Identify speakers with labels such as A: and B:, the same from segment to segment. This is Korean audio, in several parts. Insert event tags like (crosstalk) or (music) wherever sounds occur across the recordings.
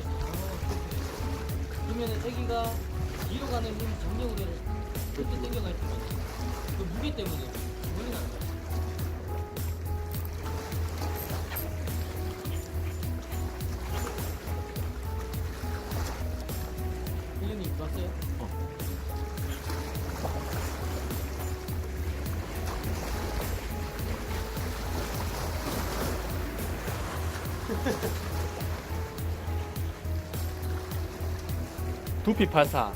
A: 어.
B: 그때 바로 그러면 애기가 뒤로 가는 힘 정력으로 그때 당겨갈 수 있어. 그 무게 때문에 멀리 나는 거야. 일년이 왔어요?
A: 두피 파사.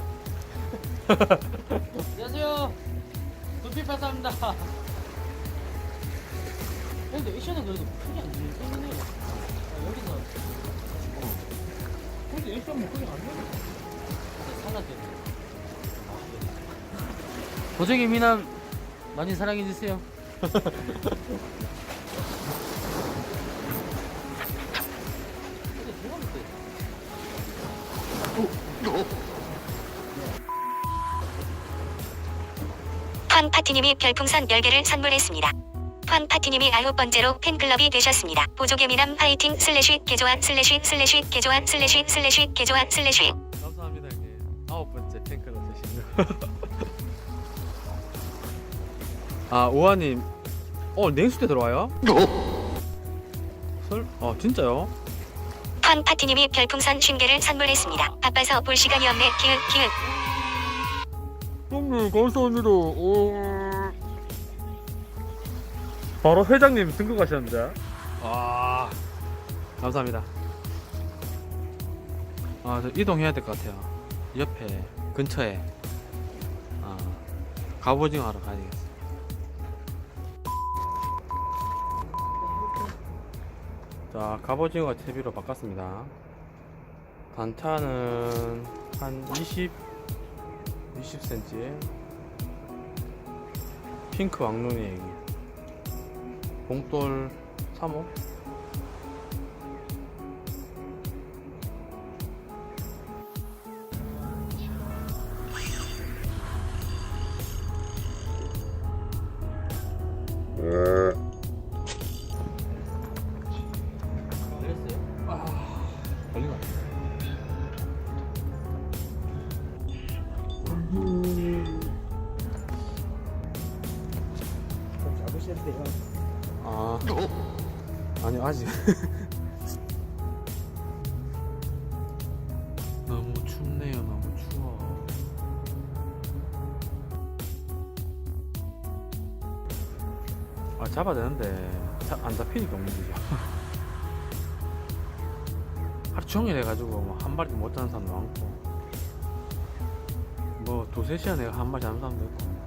A: (laughs)
B: 안녕하세요. 두피파사입니다. 근데 액션은 그래도 크게 안 편이네요. 아, 여기서. 어. 근데 액션 뭐 크게 안 들려. 살라 때문에. 도적의 미남 많이 사랑해주세요. (laughs)
C: 펀 파티님이 별풍선 10개를 선물했습니다. 펀 파티님이 아홉 번째로 팬클럽이 되셨습니다. 보조개 미남 파이팅 슬래시 개조한 슬래시 슬래시 개조한 슬래시 슬래시 개조한 슬래시
A: 감사합니다 형님. 아홉 번째 팬클럽 되신 거. (laughs) 아 오하님, 어 냉수 때 들어와요? 설? 아 진짜요?
C: 펀 파티님이 별풍선 50개를 선물했습니다. 바빠서 볼 시간이 없네 키읔 키읔
A: 형님 감사합니다. 오. 바로 회장님 등극하셨는데. 아 감사합니다. 아 저 이동해야 될 것 같아요. 옆에 근처에 아 갑오징어 하러 가야 되겠어. 자 갑오징어가 채비로 바꿨습니다. 단차는 한 20. 20cm에 핑크 왕눈이 애기 봉돌 3호
D: 좀 잡으셨는데요.
A: 아. 아니 아직. (laughs) 너무 춥네요 너무 추워. 아 잡아야 되는데. 자- 안 잡히니까 문제죠 (laughs) 하루 종일 해가지고 뭐 한 마리도 못 잡는 사람도 많고. 뭐 두세 시간 내가 한 마리 잡는 사람도 있고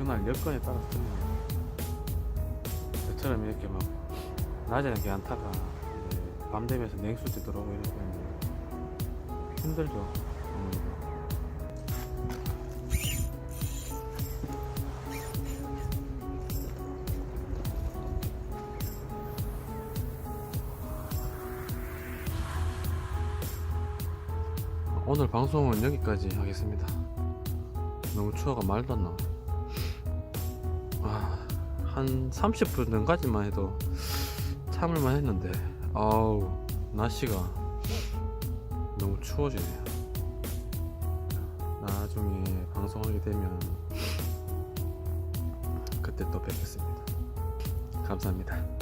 A: 그날 여건에 따라서 틀려요. 저처럼 이렇게 막 낮에는 괜찮다가 밤 되면서 냉수제 들어오고 때는 힘들죠. 음. 오늘 방송은 여기까지 하겠습니다. 너무 추워가 말도 안 나와. 아, 한 30분 전까지만 해도 참을만 했는데, 아우, 날씨가 너무 추워지네요. 나중에 방송하게 되면 그때 또 뵙겠습니다. 감사합니다.